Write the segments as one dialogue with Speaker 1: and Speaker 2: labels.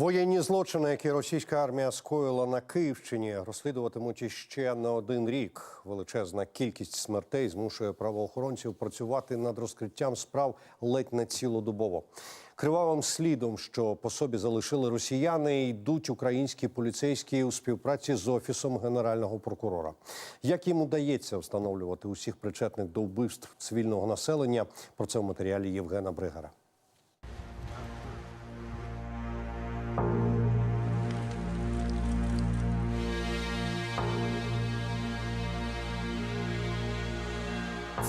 Speaker 1: Воєнні злочини, які російська армія скоїла на Київщині, розслідуватимуть іще не один рік. Величезна кількість смертей змушує правоохоронців працювати над розкриттям справ ледь не цілодобово. Кривавим слідом, що по собі залишили росіяни, йдуть українські поліцейські у співпраці з офісом генерального прокурора. Як їм удається встановлювати усіх причетних до вбивств цивільного населення? Про це в матеріалі Євгена Бригара.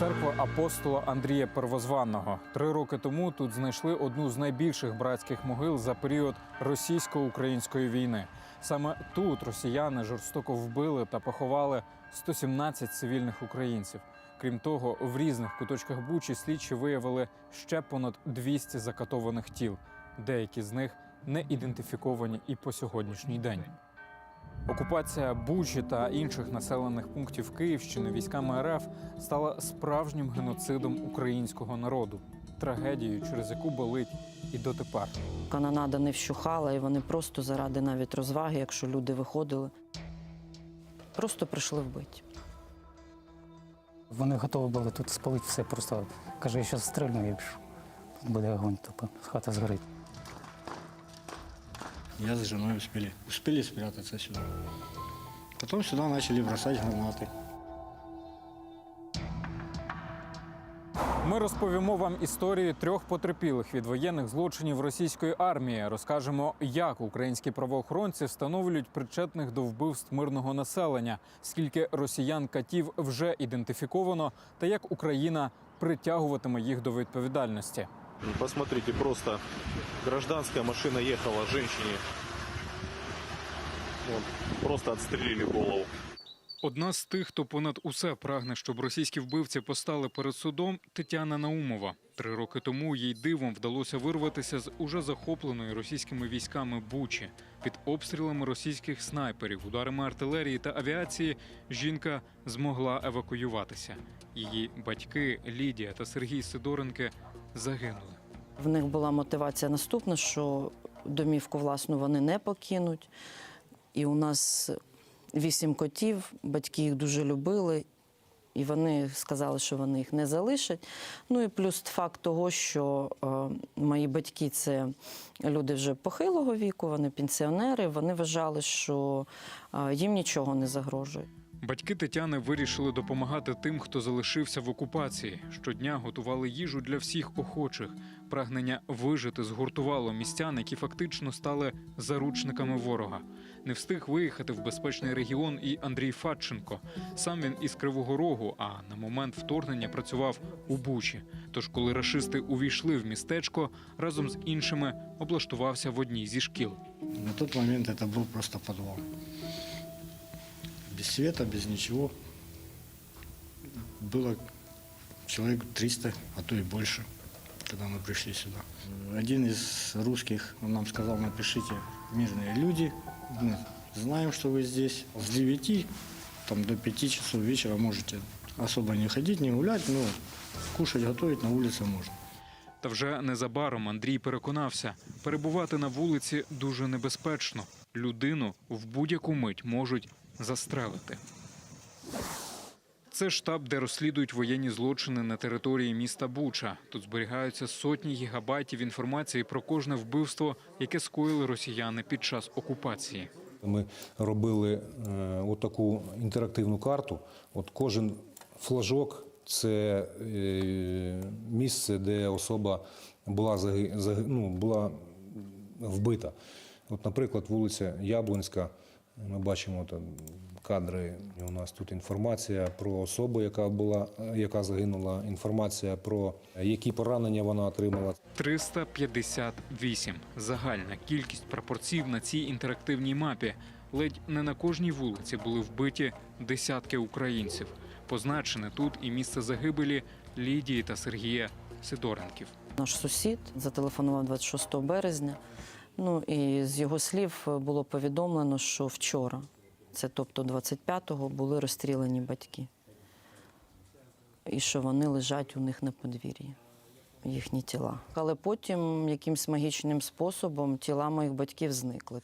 Speaker 2: Церква апостола Андрія Первозванного. Три роки тому тут знайшли одну з найбільших братських могил за період російсько-української війни. Саме тут росіяни жорстоко вбили та поховали 117 цивільних українців. Крім того, в різних куточках Бучі слідчі виявили ще понад 200 закатованих тіл. Деякі з них не ідентифіковані і по сьогоднішній день. Окупація Бучі та інших населених пунктів Київщини військами РФ стала справжнім геноцидом українського народу, трагедією, через яку болить і дотепер.
Speaker 3: Канонада не вщухала, і вони просто заради навіть розваги, якщо люди виходили, просто прийшли вбити.
Speaker 4: Вони готові були тут спалити все. Просто каже, я зараз стрельну і буде огонь, тупо хата згорить.
Speaker 5: Я с женой успели, успели спрятаться сюда. Потом сюда начали бросать гранаты.
Speaker 2: Ми розповімо вам історії трьох потерпілих від воєнних злочинів російської армії. Розкажемо, як українські правоохоронці встановлюють причетних до вбивств мирного населення, скільки росіян катів вже ідентифіковано, та як Україна притягуватиме їх до відповідальності.
Speaker 6: Посмотрите, просто гражданская машина ехала женщине. Вот, просто отстрелили голову.
Speaker 2: Одна з тих, хто понад усе прагне, щоб російські вбивці постали перед судом, Тетяна Наумова. Три роки тому їй дивом вдалося вирватися з уже захопленої російськими військами Бучі. Під обстрілами російських снайперів, ударами артилерії та авіації жінка змогла евакуюватися. Її батьки Лідія та Сергій Сидоренки загинули.
Speaker 3: В них була мотивація наступна, що домівку власну вони не покинуть. І у нас вісім котів, батьки їх дуже любили, і вони сказали, що вони їх не залишать. Ну і плюс факт того, що е, мої батьки це люди вже похилого віку, вони пенсіонери. Вони вважали, що е, їм нічого не загрожує.
Speaker 2: Батьки Тетяни вирішили допомагати тим, хто залишився в окупації. Щодня готували їжу для всіх охочих. Прагнення вижити згуртувало містян, які фактично стали заручниками ворога. Не встиг виїхати в безпечний регіон і Андрій Фадченко. Сам він із Кривого Рогу, а на момент вторгнення працював у Бучі. Тож, коли рашисти увійшли в містечко, разом з іншими облаштувався в одній зі шкіл.
Speaker 5: На тот момент это был просто подвал Без света, без ничего. Было человек 300, а то и больше, когда мы пришли сюда. Один из русских, он нам сказал, напишите «Мирные люди, мы знаем, что вы здесь». С 9 там, до 5 часов вечера можете особо не ходить, не гулять, но кушать, готовить на улице можно.
Speaker 2: Та вже незабаром Андрій переконався, перебувати на вулиці дуже небезпечно. Людину в будь-яку мить можуть застрелити. Це штаб, де розслідують воєнні злочини на території міста Буча. Тут зберігаються сотні гігабайтів інформації про кожне вбивство, яке скоїли росіяни під час окупації.
Speaker 7: Ми робили е, отаку інтерактивну карту. От кожен флажок це е, місце, де особа була, ну, була вбита. От, наприклад, вулиця Яблонська. Ми бачимо там кадри. У нас тут інформація про особу, яка була, яка загинула, інформація про які поранення вона отримала.
Speaker 2: 358 – загальна кількість прапорців на цій інтерактивній мапі. Ледь не на кожній вулиці були вбиті десятки українців. Позначене тут і місце загибелі Лідії та Сергія Сидоренків.
Speaker 3: Наш сусід зателефонував 26 березня. Ну і з його слів було повідомлено, що вчора, це тобто 25-го, були розстріляні батьки. І що вони лежать у них на подвір'ї. їхні тіла. Але потім якимсь магічним способом тіла моїх батьків зникли.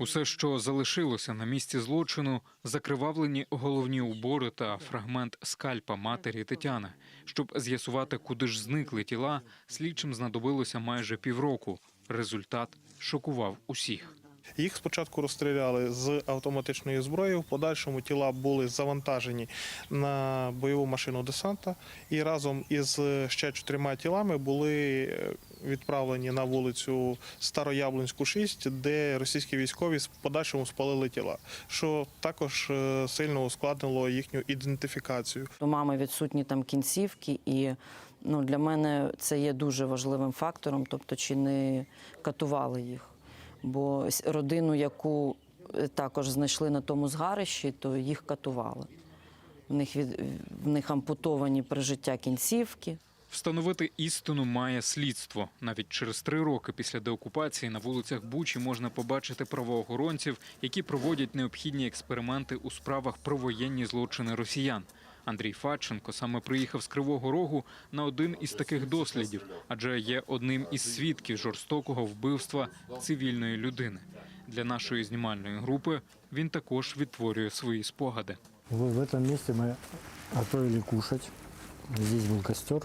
Speaker 2: Усе, що залишилося на місці злочину, закривавлені головні убори та фрагмент скальпа матері Тетяни. Щоб з'ясувати, куди ж зникли тіла, слідчим знадобилося майже півроку. Результат шокував усіх.
Speaker 8: Їх спочатку розстріляли з автоматичної зброї. В подальшому тіла були завантажені на бойову машину десанта і разом із ще чотирма тілами були е, відправлені на вулицю Старояблунську, 6, де російські військові в подальшому спалили тіла, що також е, сильно ускладнило їхню ідентифікацію.
Speaker 3: У мами відсутні там кінцівки, і ну, для мене це є дуже важливим фактором, тобто чи не катували їх. Бо родину, яку е, також знайшли на тому згарищі, то їх катували. В них, від, в них ампутовані при життя кінцівки.
Speaker 2: Встановити істину має слідство. Навіть через три роки після деокупації на вулицях Бучі можна побачити правоохоронців, які проводять необхідні експерименти у справах про воєнні злочини росіян. Андрій Фадченко саме приїхав з Кривого Рогу на один із таких дослідів, адже є одним із свідків жорстокого вбивства цивільної людини. Для нашої знімальної групи він також відтворює свої спогади.
Speaker 9: В, в этом месте мы готовили кушать. Здесь был костер.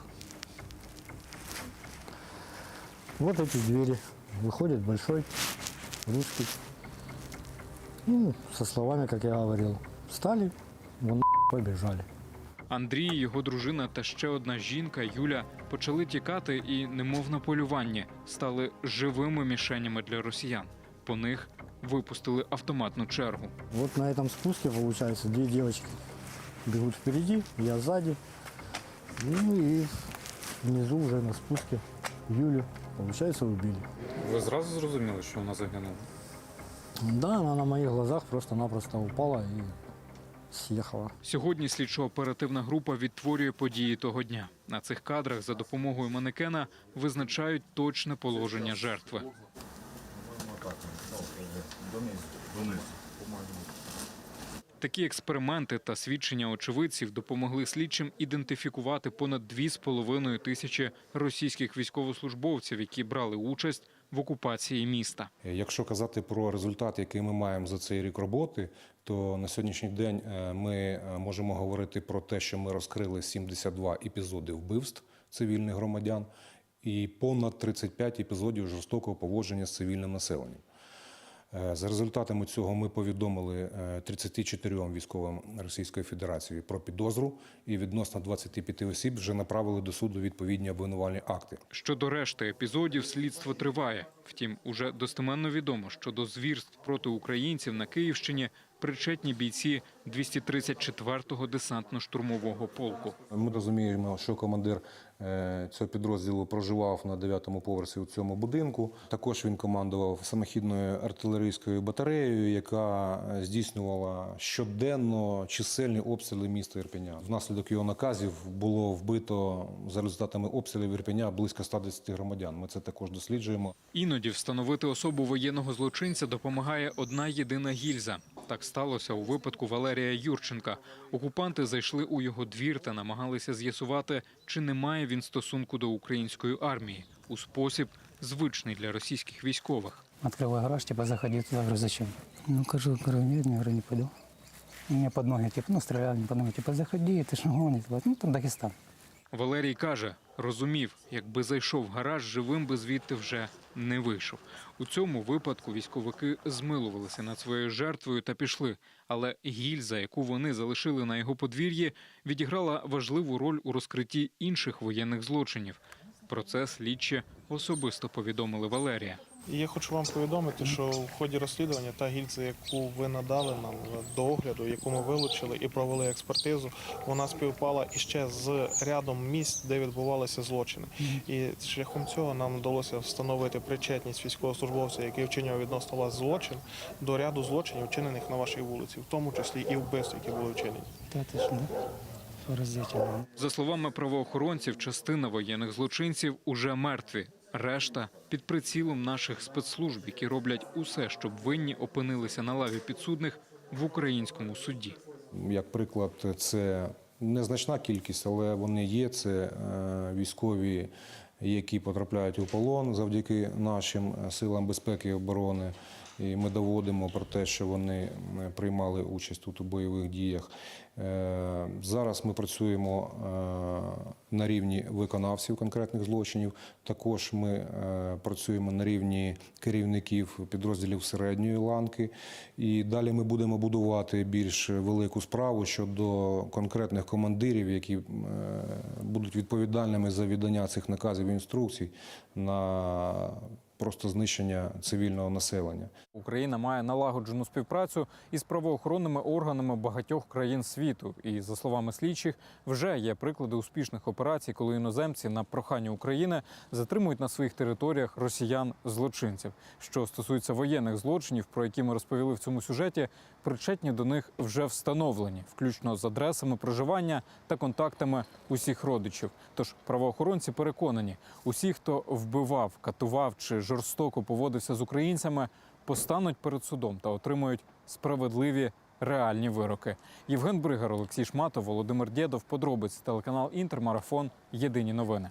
Speaker 9: Вот эти двери. Выходит большой русский. Ну, со словами, как я говорил. Встали, вон побежали.
Speaker 2: Андрій, його дружина та ще одна жінка Юля почали тікати і, немов на полюванні, стали живими мішенями для росіян. По них випустили автоматну чергу.
Speaker 9: Вот на этом спуске, получается, две девочки бегут впереди, я сзади. Ну и внизу уже на спуске Юлю, получается, убили.
Speaker 2: Ви зразу зрозуміли, що вона загинула?
Speaker 9: Да, она на моих глазах просто-напросто упала и съехала.
Speaker 2: Сьогодні слідчо-оперативна група відтворює події того дня. На цих кадрах за допомогою манекена визначають точне положення жертви. Такі експерименти та свідчення очевидців допомогли слідчим ідентифікувати понад 2,5 тисячі російських військовослужбовців, які брали участь в окупації міста.
Speaker 7: Якщо казати про результат, який ми маємо за цей рік роботи, то на сьогоднішній день е, ми е, можемо говорити про те, що ми розкрили 72 епізоди вбивств цивільних громадян і понад 35 епізодів жорстокого поводження з цивільним населенням. Е, За результатами цього ми повідомили е, 34 військовим Російської Федерації про підозру, і відносно 25 осіб вже направили до суду відповідні обвинувальні акти.
Speaker 2: Щодо решти епізодів, слідство триває. Втім, уже достеменно відомо, що до звірств проти українців на Київщині причетні бійці 234-го десантно-штурмового полку.
Speaker 7: Ми розуміємо, що командир е, цього підрозділу проживав на 9-му поверсі у цьому будинку. Також він командував самохідною артилерійською батареєю, яка е, здійснювала щоденно чисельні обстріли міста Ірпеня. Внаслідок його наказів було вбито за результатами обстрілів Ірпеня близько 110 громадян. Ми це також досліджуємо.
Speaker 2: Іноді встановити особу воєнного злочинця допомагає одна єдина гільза. Так сталося у випадку Валерія Юрченка. Окупанти зайшли у його двір та намагалися з'ясувати, чи не має він стосунку до української армії у спосіб звичний для російських військових.
Speaker 4: Открываю гараж, типа, заходи туда, говорю, зачем? Ну, кажу, нет, не, говорю, не пойду. Мне под ноги, типа, ну, стреляли мне под ноги, типа, заходи, ты ж. Вот, ну, там Дагестан.
Speaker 2: Валерій каже, розумів, якби зайшов в гараж, живим би звідти вже не вийшов. У цьому випадку військовики змилувалися над своєю жертвою та пішли. Але гільза, яку вони залишили на його подвір'ї, відіграла важливу роль у розкритті інших воєнних злочинів. Про це слідчі особисто повідомили Валерія.
Speaker 8: І я хочу вам повідомити, що в ході розслідування та гільза, яку ви надали нам до огляду, яку ми вилучили і провели експертизу, вона співпала іще з рядом місць, де відбувалися злочини. І шляхом цього нам вдалося встановити причетність військовослужбовця, який вчиняв відносно вас злочин, до ряду злочинів, вчинених на вашій вулиці, в тому числі і вбивств, які були вчинені.
Speaker 4: Да ты ж.
Speaker 2: За словами правоохоронців, частина воєнних злочинців уже мертві. Решта під прицілом наших спецслужб, які роблять усе, щоб винні опинилися на лаві підсудних в українському суді.
Speaker 7: Як приклад, це незначна кількість, але вони є. Це е, військові які потрапляють у полон завдяки нашим силам безпеки і оборони. І ми доводимо про те, що вони приймали участь тут у бойових діях. Е, Зараз ми працюємо е, на рівні виконавців конкретних злочинів. Також ми е, працюємо на рівні керівників підрозділів середньої ланки. І далі ми будемо будувати більш велику справу щодо конкретних командирів, які е, будуть відповідальними за віддання цих наказів і інструкцій на просто знищення цивільного населення.
Speaker 2: Україна має налагоджену співпрацю із правоохоронними органами багатьох країн світу. І за словами слідчих, вже є приклади успішних операцій, коли іноземці на прохання України затримують на своїх територіях росіян-злочинців. Що стосується воєнних злочинів, про які ми розповіли в цьому сюжеті, причетні до них вже встановлені, включно з адресами проживання та контактами усіх родичів. Тож правоохоронці переконані, усі, хто вбивав, катував чи жорстоко поводився з українцями, постануть перед судом та отримують справедливі реальні вироки. Євген Бригар, Олексій Шматов, Володимир Дєдов. Подробиць телеканал Інтер. Марафон. Єдині новини.